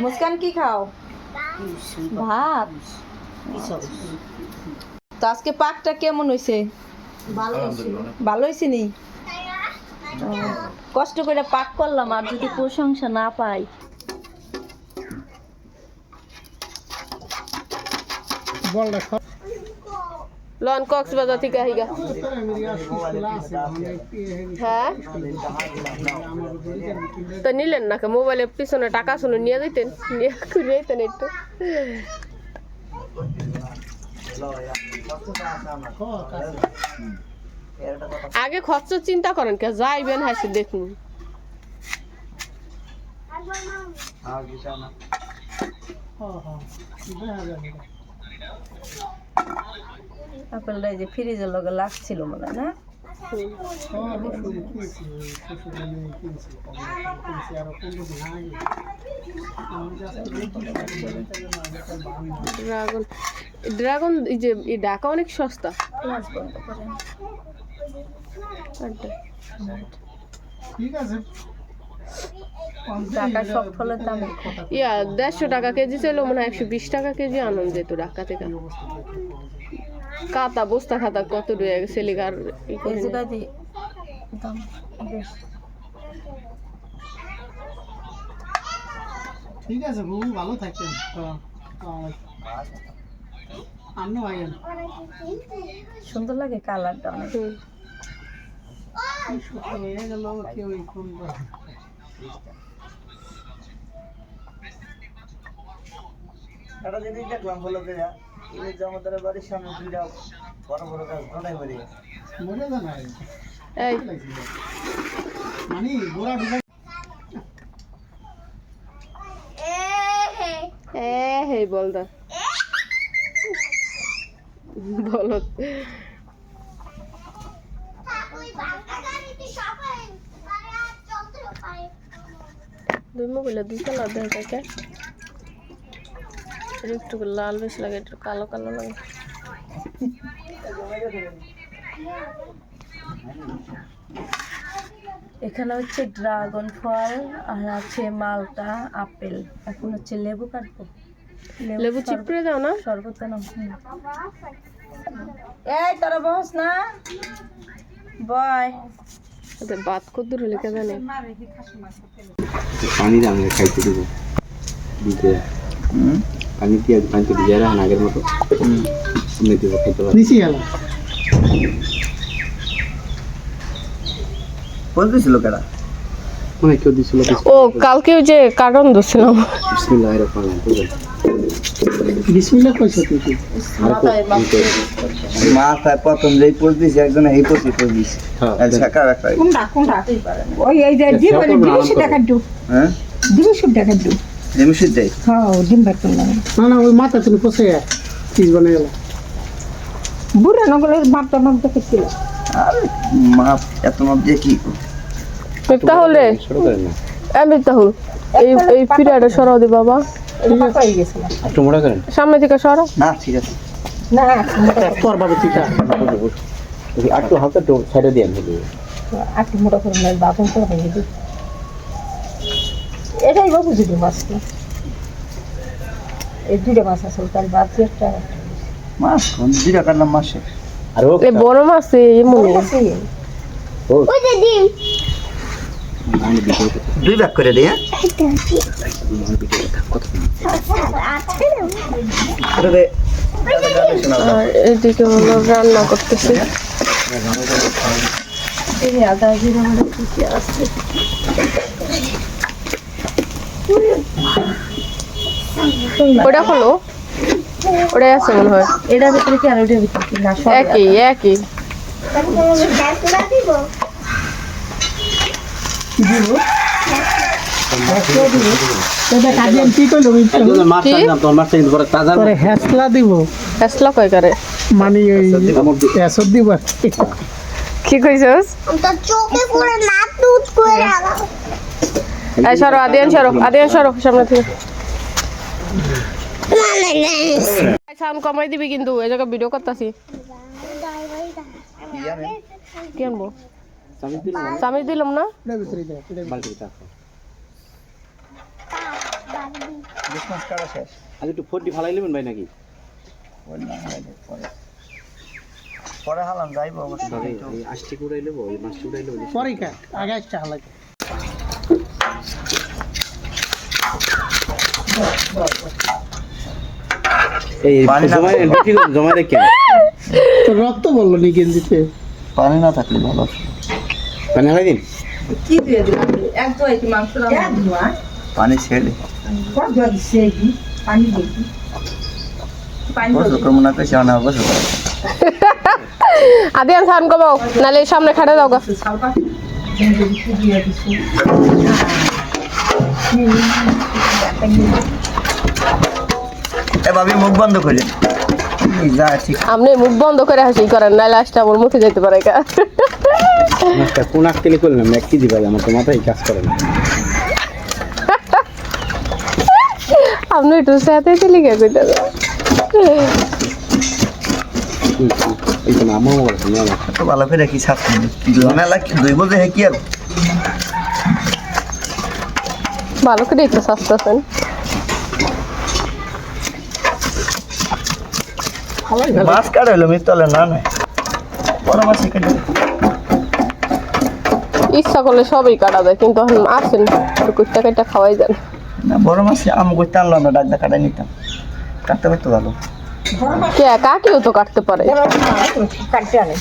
মুস্কান কি খাও? ভাত। তো আজকে পাকটা কেমন হয়েছে ভালো হয়েছে নি? কষ্ট করে পাক করলাম আর যদি প্রশংসা না পাই। লন কক্সবাজার থেকে আহিগা হ্যাঁ? তো নিলেন না মোবাইলের পিছনে টাকা শুনে নিয়ে যেতেন নিয়ে যেতেন একটু। আগে খরচ চিন্তা করেন কে যাইবেন হাসি দেখুন। আপেলটা এই যে ফ্রিজের লগে লাগছিল মনে না? ড্রাগন ড্রাগন এই যে এই ডাকা অনেক সস্তা। দাম ইয়া দেড়শো টাকা কেজি ছিল মনে হয় একশো বিশ টাকা কেজি আনন্দ যেত ডাক্কা থেকে। কাতা বস্তা খাতা কত রয়ে গেছে লিগার ঠিক আছে বহু ভালো আপনি আইন সুন্দর লাগে কালারটা অনেক। হয়ে গেল কেউ দেখলাম বলো যে এই যে আমাদের বাড়ির সামনে দুইটা বড় বড় গাছ ধরাই মরে গেছে মনে জানাই এই। মানে গোড়া ঢুকে হে বলদা বলো। দুই মোবাইলে দুই কালার দেখা থাকে একটু লাল বেশি লাগে একটু কালো কালো লাগে। এখানে হচ্ছে ড্রাগন ফল আর আছে মালটা আপেল। এখন হচ্ছে লেবু কাটবো। লেবু চিপড়ে দাও না। শরবত নাও এই তোরা বস না। বয়। ওদের বাদ কদ্দুর হলে কে জানে? পানি আমাকে খাইতে দেবো। দিতে। পানি দিয়ে পানিতে ভিজে রাখেন আগের মতো? এমনি দেবো খাইতে পারব নিচে গেল বলতেছিল কেডা? মনে কেউ দিছিল ও কালকে ওই যে কার্টন ধরছিলাম বিসমিল্লাহ রহমান রহিম বিসমিল্লাহ কইছো তুই মাথায় প্রথম যেই পোজ দিছে একজন এই পোজই পোজ দিছে। হ্যাঁ আর ছাকা একটা ওই এই যে মানে ডিম সুদ্ধা কাটু হ্যাঁ? ডিম সুদ্ধা কাটু হ্যাঁ ডিম করলাম। না না ওই মাথা তুমি কোসে পিস বনে গেল বুড়া নগলের মাপটা মাপ দেখেছিল আর মাপ এত মাপ দিয়ে কি তাহলে আমি তাহলে এই এই পিরিয়ডে সরাও দি বাবা। একটু সামনে থেকে সরাও। না ঠিক আছে। না তোর বাবা তুই খা। একটু হালকা একটু সাইডে দিয়ে আনতে আটটি মোটা করে বাপন তো ভেঙে দিই এটাই বাবু যদি মাছটা এই দুইটা মাছ আছে তার বাদ দিয়ে একটা মাস কোন? দুইটা কাটলাম মাসে আর ও এই বড় মাছ এমন আছে আমি ভিডিও দুই ভাগ করে দিই হ্যাঁ? এটা আর এদিকে হলো রান্না করতেছে। এই আদা জিরা মানে কি কি আছে? ওটা হলো ওটাই আছে মনে হয়। এটার ভিতরে কি আর ওটার ভিতরে কি? না সব একই একই। মানে। কি। কইছস চোখে পুরো নাক দুধ করে রাখা এই সরো আদিয়ান সরো আদিয়ান সরো সামনে থেকে। সাউন্ড কমাই দিবি কিন্তু এই জায়গায় ভিডিও করতেছি। কি আনব? চামিচ দিলাম না? আর একটু ফোরটি ফালাই নেবেন ভাই নাকি পরে হালাম যাইবো অবশ্যই। আশটি কুড়াই নেব এই কুড়াই নেব পরে আগে আসতে হালাকে এই পানি জমায় বিক্রি জমায় রেখে তো রক্ত বলল নি গেঞ্জিতে পানি না থাকলে ভালো। পানি হালাই দিন। কি দিয়ে দিলাম? এক দোয়াই কি মাংস রান্না পানি ছেড়ে আদিয়ান সান নালে সামনে খাটে দাও গা। সালপা এ ভাবি মুখ বন্ধ করে এই যা ঠিক। আপনি মুখ বন্ধ করে হাসি করেন নাহলে আসটা আমার মুখে যেতে পারে গা। মাছটা কোন আক্কেলে করলাম এক কেজি পাই আমার তো মাথায় কাজ করে না। আপনি একটু সাথে চলে গিয়ে কইতে আমার আমার তো ভালো করে কি সাফ মেলা কি দুই বলতে কি আর? ভালো করে একটু সাস্তাছেন মাছ কাটা হলো মিতলে না না। বড় মাছ কেটে ইচ্ছা করলে সবই কাটা যায় কিন্তু আসেন কুত্তা কাটা খাওয়াই যান। না বড় মাছ আম করতে আনলাম না ডাকটা কাটাই নিতাম। কাটতে পারতো ভালো। কে কাকেও তো কাটতে পারে। কাটতে আনে।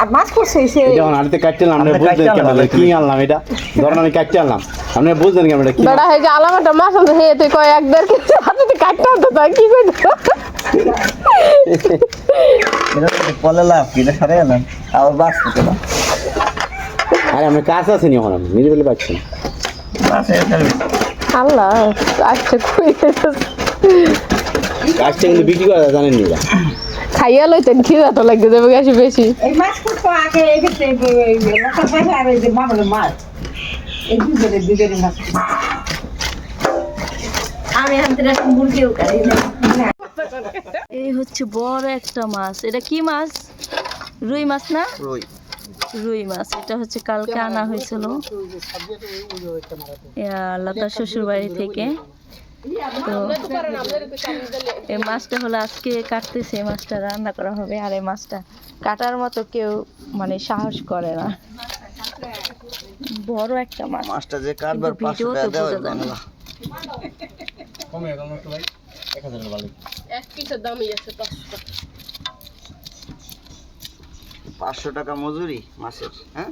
আর মাছ করছে সে যখন আড়তে কাটতে আনলাম আপনি আপনি বুঝলেন কেন কি আনলাম এটা? ধরেন আমি কাটতে আনলাম। আপনি বুঝলেন কেন এটা কি বেড়া হয়ে যে আলামাটা মাছ আনতে হে তুই কয় এক দেড় কেজি হাতে তুই কাটতে আনতে তাই কি কই এটা তো লাভ কি এটা সারাই এলাম আবার বাস করতে না। আরে আমি কাজ আছে নি এখন আমি নিজে পাচ্ছি না বাস যাবে আল্লাহ আচ্ছা কই কাজটা কিন্তু বিক্রি করা জানেন নি খাইয়া লইতেন খিদা তো লাগবে যাবে গেছে বেশি। এই মাছ আগে আর এই যে মামলের মাছ। এই মাছ। আমি না। হচ্ছে বড় একটা মাছ। এটা কি মাছ? রুই মাছ না? রুই। রুই মাছ। এটা হচ্ছে কালকে আনা হয়েছিল। লতার শ্বশুর বাড়ি থেকে। তো এই মাছটা হলো আজকে কাটতেছে এই মাছটা রান্না করা হবে আর এই মাছটা কাটার মতো কেউ মানে সাহস করে না। বড় একটা মাছ। মাছটা যে কাটবার কিন্তু পাঁচশো ভিডিওতে টাকা। এক পিসের দামই আছে টাকা মজুরি মাসের হ্যাঁ?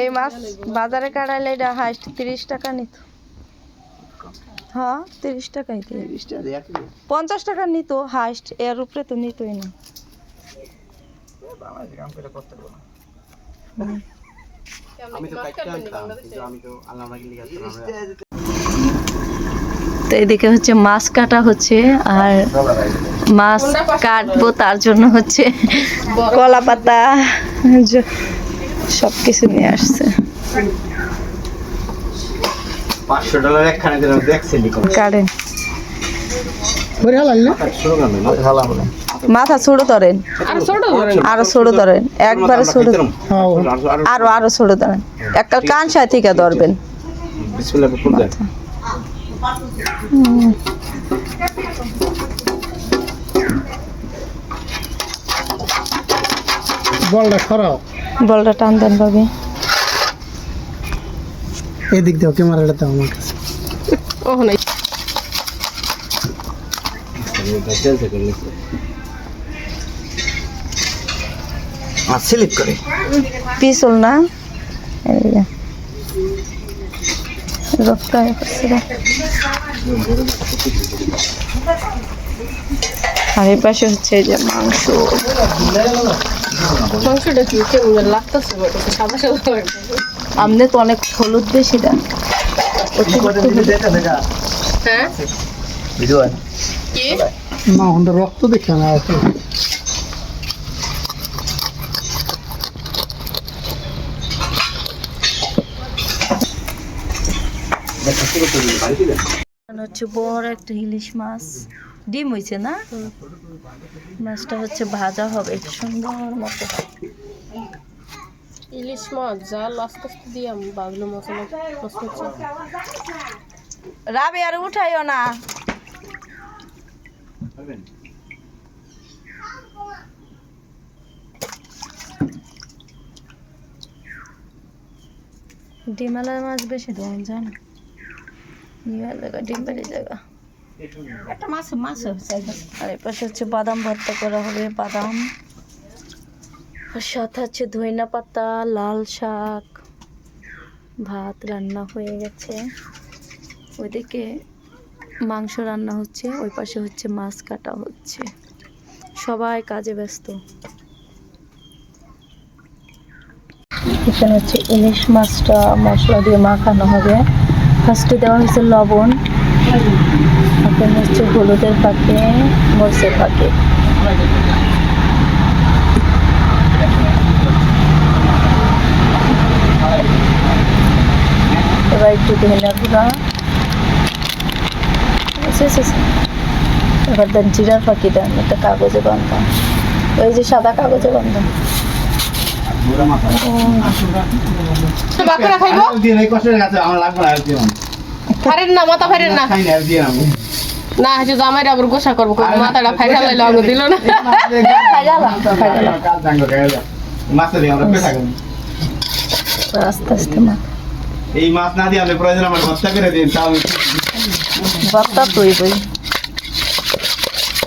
এই মাছ বাজারে কাটাইলে এটা হাইস্ট তিরিশ টাকা নিত। হ্যাঁ তিরিশ টাকাই পঞ্চাশ টাকা নিত হাইস্ট এর উপরে তো নিতই না। তো এদিকে হচ্ছে মাছ কাটা হচ্ছে আর মাছ কাটবো তার জন্য হচ্ছে কলা পাতা সব কিছু নিয়ে আসছে। মাথা ছোট ধরেন। আর ছোট ধরেন। আরও একবারে ছোট। হ্যাঁ। আরও আরও ছোট ধরেন। একটা কান সাই থেকে ধরবেন। বিসমিল্লাহ ফুল দেন বলটা সরাও। বলটা টান দেন ভাবি। এদিক দাও ক্যামেরাটা দাও আমার কাছে। ও নাই। আর স্লিপ করে। পিছল না। রক্ত হয়ে আর এই পাশে হচ্ছে যে মাংস। মাংসটা কি কেমন লাগতেছে সাদা সাদা লাগতেছে আমনে তো অনেক হলুদ বেশি দেন। হ্যাঁ? কি? না ওটা রক্ত দেখে না আছে হচ্ছে বড় একটা ইলিশ মাছ। ডিম হয়েছে না? মাছটা হচ্ছে ভাজা হবে সুন্দর মতো। ইলিশ মাছ জাল আস্তে আস্তে দিয়ে আমি বাগলো মশলা রাবে আর উঠাইও না। ডিমালার মাছ বেশি দাম যায় না। জায়গা ডিম বাড়ি জায়গা একটা মাছ মাছ আর এর পাশে হচ্ছে বাদাম ভর্তা করা হবে, বাদাম। আর সাথে আছে ধইনা পাতা, লাল শাক। ভাত রান্না হয়ে গেছে। ওইদিকে মাংস রান্না হচ্ছে, ওই পাশে হচ্ছে মাছ কাটা হচ্ছে। সবাই কাজে ব্যস্ত। এখানে হচ্ছে ইলিশ মাছটা মশলা দিয়ে মাখানো হবে। ফার্স্টে দেওয়া হয়েছে লবণ। এখন হচ্ছে হলুদের পাকে মরিচের পাকে এবার একটু ধনিয়া গুঁড়া। আচ্ছা, আচ্ছা, আচ্ছা। এবার দেন জিরার পাখি দেন একটা কাগজে বান্ধা ওই যে সাদা কাগজে বান্ধা খাইবো? না মাথা ফারেন না। না হচ্ছে জামাই আবার গোসা করব মাথাটা ফাইরা লাইলো আগে দিল না। আস্তে আস্তে মা এই মাছ না দিয়ে আপনি প্রয়োজন আমার ভর্তা করে দিন তাও আমি তুই বই।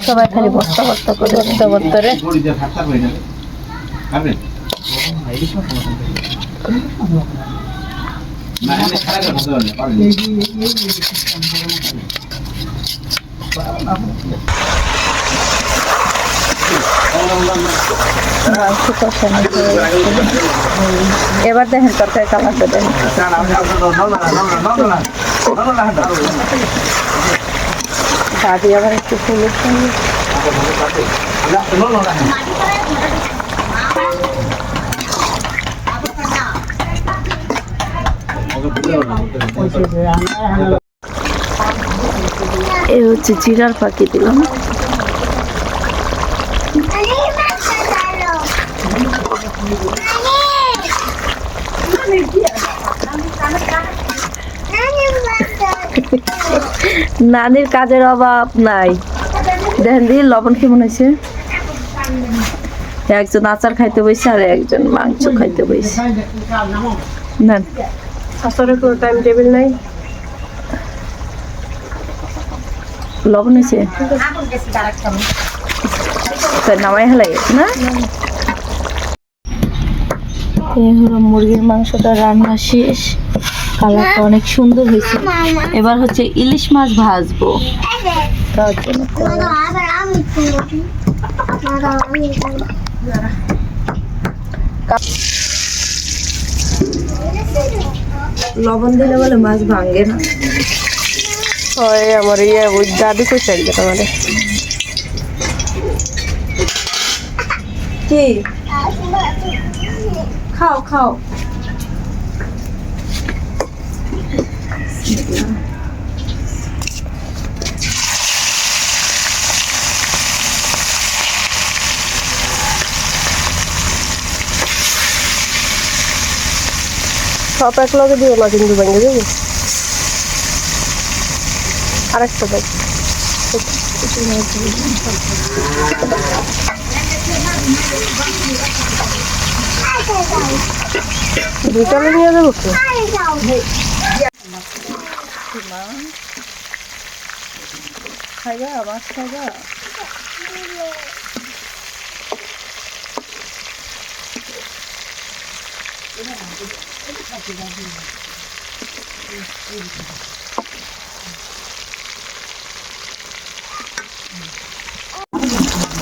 সবাই খালি বস্তা বস্তা করে রে। নেবে খাবেন না। এবার দেখেন তরকারি কালারটা দেখেন। দাদি আবার একটু ফুলের সঙ্গে এ হচ্ছে জিরার পাখি দিলাম. নানির কাজের অভাব নাই। দেখেন দিয়ে লবণ কেমন হয়েছে? একজন আচার খাইতে বসে আর একজন মাংস খাইতে বসে না আসলে কোনো টাইম টেবিল নাই। লবণ হয়েছে? নামাই হেলাই না? এই হলো মুরগির মাংসটা রান্না শেষ। কালারটা অনেক সুন্দর হয়েছে। এবার হচ্ছে ইলিশ মাছ ভাজবো। তার জন্য. লবণ দিলে বলে মাছ ভাঙে না। হয় আমার ইয়ে ওই দাদি কইছে একদিন আমাদের কি? খাও খাও। সব এক লগে দিও না কিন্তু ভেঙে আরেকটা দেখ। দুইটা নিয়ে যাব কি? খাইবা মাছ খাইবা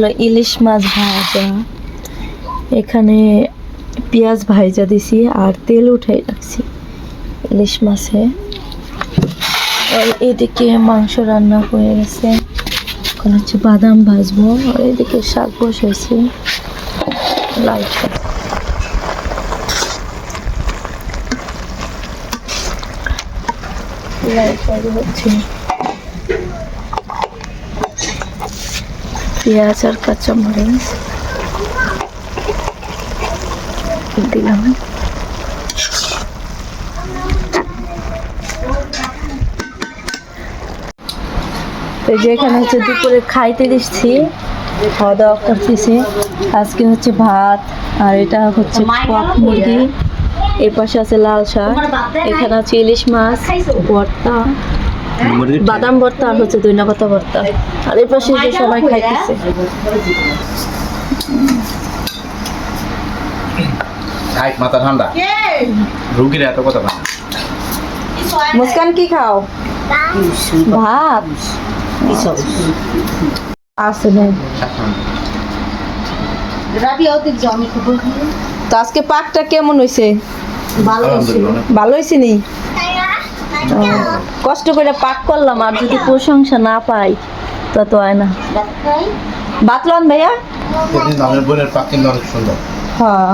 হলো ইলিশ মাছ ভাজা। এখানে পেঁয়াজ ভাইজা দিছি আর তেল উঠাই রাখছি ইলিশ মাছে। আর এদিকে মাংস রান্না হয়ে গেছে। এখন হচ্ছে বাদাম ভাজবো। আর এদিকে শাক বসেছি লাল শাক হচ্ছে পেঁয়াজ আর কাঁচামরিচ। দিলাম। তো যে এখানে হচ্ছে দুপুরে খাইতে দিচ্ছি। খাওয়া দাওয়া করতেছি। আজকে হচ্ছে ভাত, আর এটা হচ্ছে পক মুরগি। এই পাশে আছে লাল শাক। এখানে আছে ইলিশ মাছ, ভর্তা। বাদাম ভর্তা আর হচ্ছে দইনা পাতা ভর্তা। আর এই পাশে যে সবাই খাইতেছে। খাই মাথা ঠান্ডা। রুগীরা এত কথা না। মুস্কান কি খাও? ভাত। আছে না। তো আজকে পাকটা কেমন অনেক ভালো হয়েছে নি? কষ্ট করে পাক করলাম আর যদি প্রশংসা না পাই তা তো হয় না। বাতলান ভাইয়া? আমার বোনের পাক কিন্তু অনেক সুন্দর হ্যাঁ।